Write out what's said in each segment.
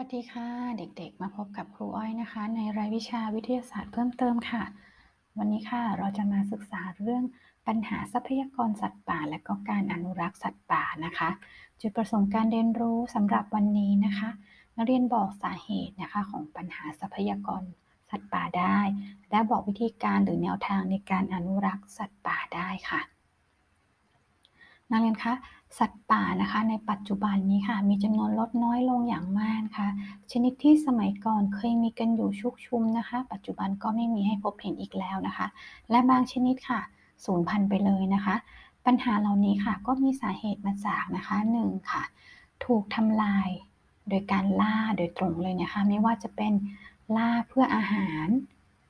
วัสดีค่ะ เด็กๆ มาพบกับครูอ้อยนะคะ ในรายวิชาวิทยาศาสตร์เพิ่มเติมค่ะ วันนี้ค่ะเราจะมาศึกษาเรื่องปัญหาทรัพยากรสัตว์ป่า และก็การอนุรักษ์สัตว์ป่านะคะ จุดประสงค์การเรียนรู้สำหรับวันนี้นะคะนักเรียนบอกสาเหตุนะคะของปัญหาทรัพยากรสัตว์ป่าได้ และบอกวิธีการหรือแนวทางในการอนุรักษ์สัตว์ป่าได้ค่ะ นักเรียนคะสัตว์ป่านะคะในปัจจุบันนี้ค่ะ มีจำนวนลดน้อยลงอย่างมากค่ะชนิดที่สมัยก่อนเคยมีกันอยู่ชุกชุมนะคะ ปัจจุบันก็ไม่มีให้พบเห็นอีกแล้วนะคะ และบางชนิดค่ะสูญพันธุ์ไปเลยนะคะ ปัญหาเหล่านี้ค่ะก็มีสาเหตุมาจากนะคะหนึ่งค่ะ ถูกทำลายโดยการล่าโดยตรงเลยนะคะ ไม่ว่าจะเป็นล่าเพื่ออาหาร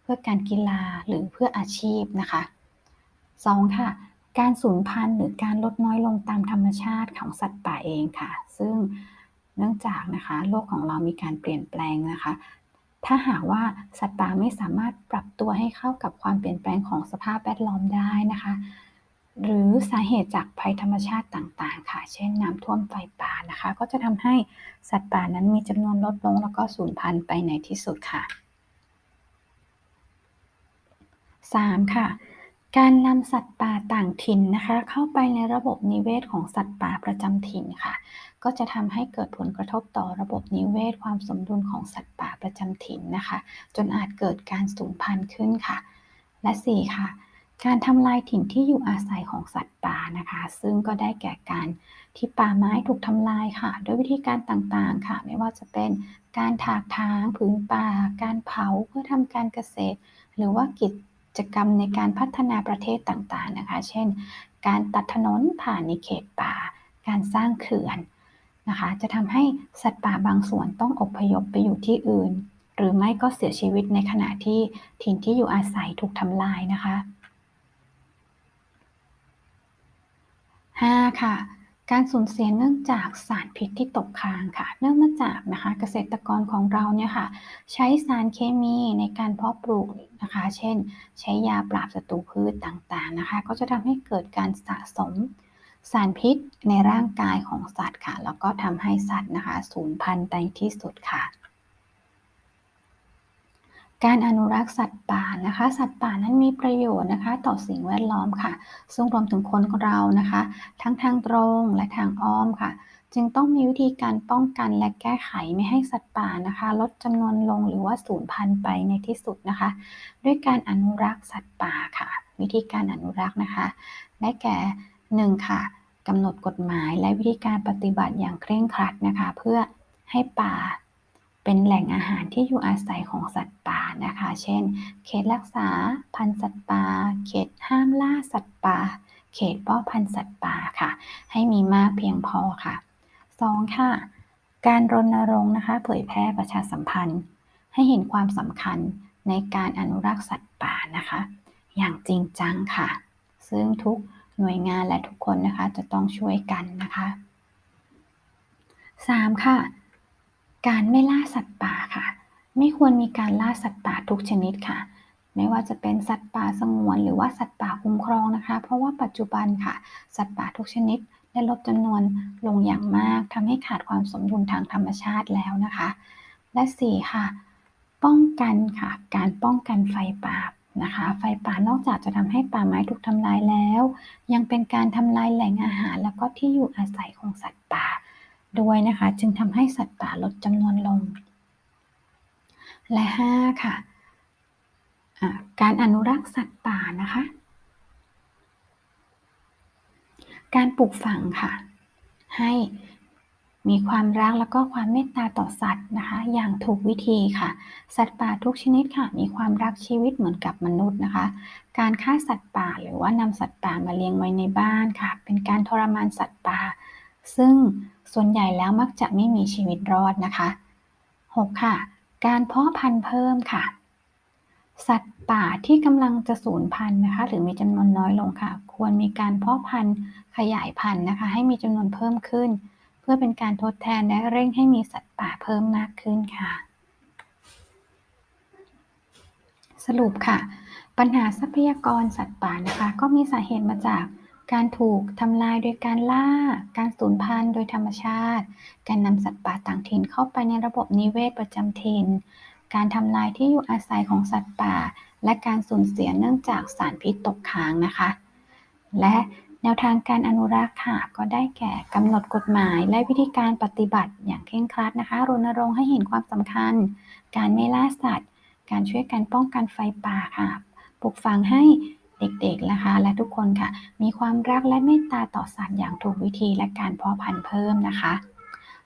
เพื่อการกีฬาหรือเพื่ออาชีพนะคะ 2. ค่ะ การสูญพันธุ์หรือการลดน้อยลงตามธรรมชาติของสัตว์ป่าเองค่ะ ซึ่งเนื่องจากนะคะโลกของเรามีการเปลี่ยนแปลงนะคะ ถ้าหากว่าสัตว์ป่าไม่สามารถปรับตัวให้เข้ากับความเปลี่ยนแปลงของสภาพแวดล้อมได้นะคะ หรือสาเหตุจากภัยธรรมชาติต่างๆ ค่ะ เช่นน้ำท่วมไฟป่านะคะ ก็จะทำให้สัตว์ป่านั้นมีจำนวนลดลงแล้วก็สูญพันธุ์ไปในที่สุดค่ะ 3. ค่ะ การนำสัตว์ป่าต่างถิ่นนะคะ เข้าไปในระบบนิเวศของสัตว์ป่าประจำถิ่นค่ะ ก็จะทำให้เกิดผลกระทบต่อระบบนิเวศความสมดุลของสัตว์ป่าประจำถิ่นนะคะ จนอาจเกิดการสูญพันธุ์ขึ้นค่ะ และ 4 ค่ะ การทำลายถิ่นที่อยู่อาศัยของสัตว์ป่านะคะ ซึ่งก็ได้แก่การที่ป่าไม้ถูกทำลายค่ะ ด้วยวิธีการต่างๆค่ะ ไม่ว่าจะเป็นการถากถางผืนป่า การเผาเพื่อทำการเกษตร หรือว่ากิจ จกรรมในการพัฒนาประเทศต่างๆนะคะ เช่น การตัดถนนผ่านในเขตป่า การสร้างเขื่อนนะคะ จะทำให้สัตว์ป่าบางส่วนต้องอพยพไปอยู่ที่อื่น หรือไม่ก็เสียชีวิตในขณะที่ถิ่นที่อยู่อาศัยถูกทำลายนะคะ 5. ค่ะ การสูญเสียเนื่องจากสารพิษที่ตกค้างค่ะ เนื่องมาจากนะคะเกษตรกรของเราเนี่ยค่ะ ใช้สารเคมีในการเพาะปลูกนะคะ เช่น ใช้ยาปราบศัตรูพืชต่างๆนะคะ ก็จะทำให้เกิดการสะสมสารพิษในร่างกายของสัตว์ค่ะ แล้วก็ทำให้สัตว์นะคะสูญพันธุ์ในที่สุดค่ะ การอนุรักษ์สัตว์ป่านะคะ สัตว์ป่านั้นมีประโยชน์นะคะ ต่อสิ่งแวดล้อมค่ะ ซึ่งรวมถึงคนเรานะคะ ทั้งทางตรงและทางอ้อมค่ะ จึงต้องมีวิธีการป้องกันและแก้ไขไม่ให้สัตว์ป่านะคะ ลดจำนวนลงหรือว่าสูญพันธุ์ไปในที่สุดนะคะ ด้วยการอนุรักษ์สัตว์ป่าค่ะ วิธีการอนุรักษ์นะคะได้แก่1ค่ะกำหนดกฎหมายและวิธีการปฏิบัติอย่างเคร่งครัดนะคะ เพื่อให้ป่า เป็นแหล่งอาหารที่อยู่อาศัยของสัตว์ป่านะคะ เช่น เขตรักษาพันธุ์สัตว์ป่า เขตห้ามล่าสัตว์ป่า เขตป้อพันธุ์สัตว์ป่าค่ะ ให้มีมากเพียงพอค่ะ 2. ค่ะ การรณรงค์นะคะ เผยแพร่ประชาสัมพันธ์ ให้เห็นความสำคัญในการอนุรักษ์สัตว์ป่านะคะ อย่างจริงจังค่ะ ซึ่งทุกหน่วยงานและทุกคนนะคะจะต้องช่วยกันนะคะ 3. ค่ะ การไม่ล่าสัตว์ป่าค่ะ ไม่ควรมีการล่าสัตว์ป่าทุกชนิดค่ะ ไม่ว่าจะเป็นสัตว์ป่าสงวนหรือว่าสัตว์ป่าคุ้มครองนะคะ เพราะว่าปัจจุบันค่ะ สัตว์ป่าทุกชนิดได้ลดจำนวนลงอย่างมากทำให้ขาดความสมดุลทางธรรมชาติแล้วนะคะ และ 4 ค่ะ ป้องกันค่ะ การป้องกันไฟป่านะคะ ไฟป่านอกจากจะทำให้ป่าไม้ถูกทำลายแล้ว ยังเป็นการทำลายแหล่งอาหาร แล้วก็ที่อยู่อาศัยของสัตว์ ด้วยนะคะ จึงทำให้สัตว์ป่าลดจำนวนลง และ 5 ค่ะการอนุรักษ์สัตว์ป่านะคะ การปลูกฝังค่ะ ให้มีความรักแล้วก็ความเมตตาต่อสัตว์นะคะ อย่างถูกวิธีค่ะ สัตว์ป่าทุกชนิดค่ะ มีความรักชีวิตเหมือนกับมนุษย์นะคะ การฆ่าสัตว์ป่าหรือว่านำสัตว์ป่ามาเลี้ยงไว้ในบ้านค่ะ เป็นการทรมานสัตว์ป่า ซึ่งส่วนใหญ่แล้วมักจะไม่มีชีวิตรอดนะคะ 6. ค่ะ การเพาะพันธุ์เพิ่มค่ะ สัตว์ป่าที่กำลังจะสูญพันธุ์นะคะ หรือมีจำนวนน้อยลงค่ะ ควรมีการเพาะพันธุ์ขยายพันธุ์นะคะ ให้มีจำนวนเพิ่มขึ้น เพื่อเป็นการทดแทนและเร่งให้มีสัตว์ป่าเพิ่มมากขึ้นค่ะ สรุปค่ะ ปัญหาทรัพยากรสัตว์ป่านะคะ ก็มีสาเหตุมาจาก การถูกทำลายโดยการล่า การสูญพันธุ์โดยธรรมชาติ การนำสัตว์ป่าต่างถิ่นเข้าไปในระบบนิเวศประจำถิ่น การทำลายที่อยู่อาศัยของสัตว์ป่า และการสูญเสียเนื่องจากสารพิษตกค้างนะคะ และแนวทางการอนุรักษ์ค่ะก็ได้แก่กำหนดกฎหมาย และวิธีการปฏิบัติอย่างเคร่งครัดนะคะ รณรงค์ให้เห็นความสำคัญ การไม่ล่าสัตว์ การช่วยกันป้องกันไฟป่าค่ะ ปลูกฝังให้ เด็กๆนะคะ และทุกคนค่ะ มีความรักและเมตตาต่อสัตว์อย่างถูกวิธีและการเพาะพันธุ์เพิ่มนะคะ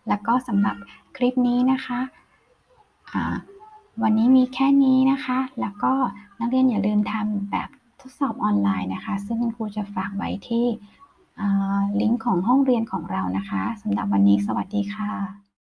แล้วก็สำหรับคลิปนี้นะคะวันนี้มีแค่นี้นะคะ แล้วก็นักเรียนอย่าลืมทำแบบทดสอบออนไลน์นะคะ ซึ่งครูจะฝากไว้ที่ลิงก์ของห้องเรียนของเรานะคะสำหรับวันนี้สวัสดีค่ะ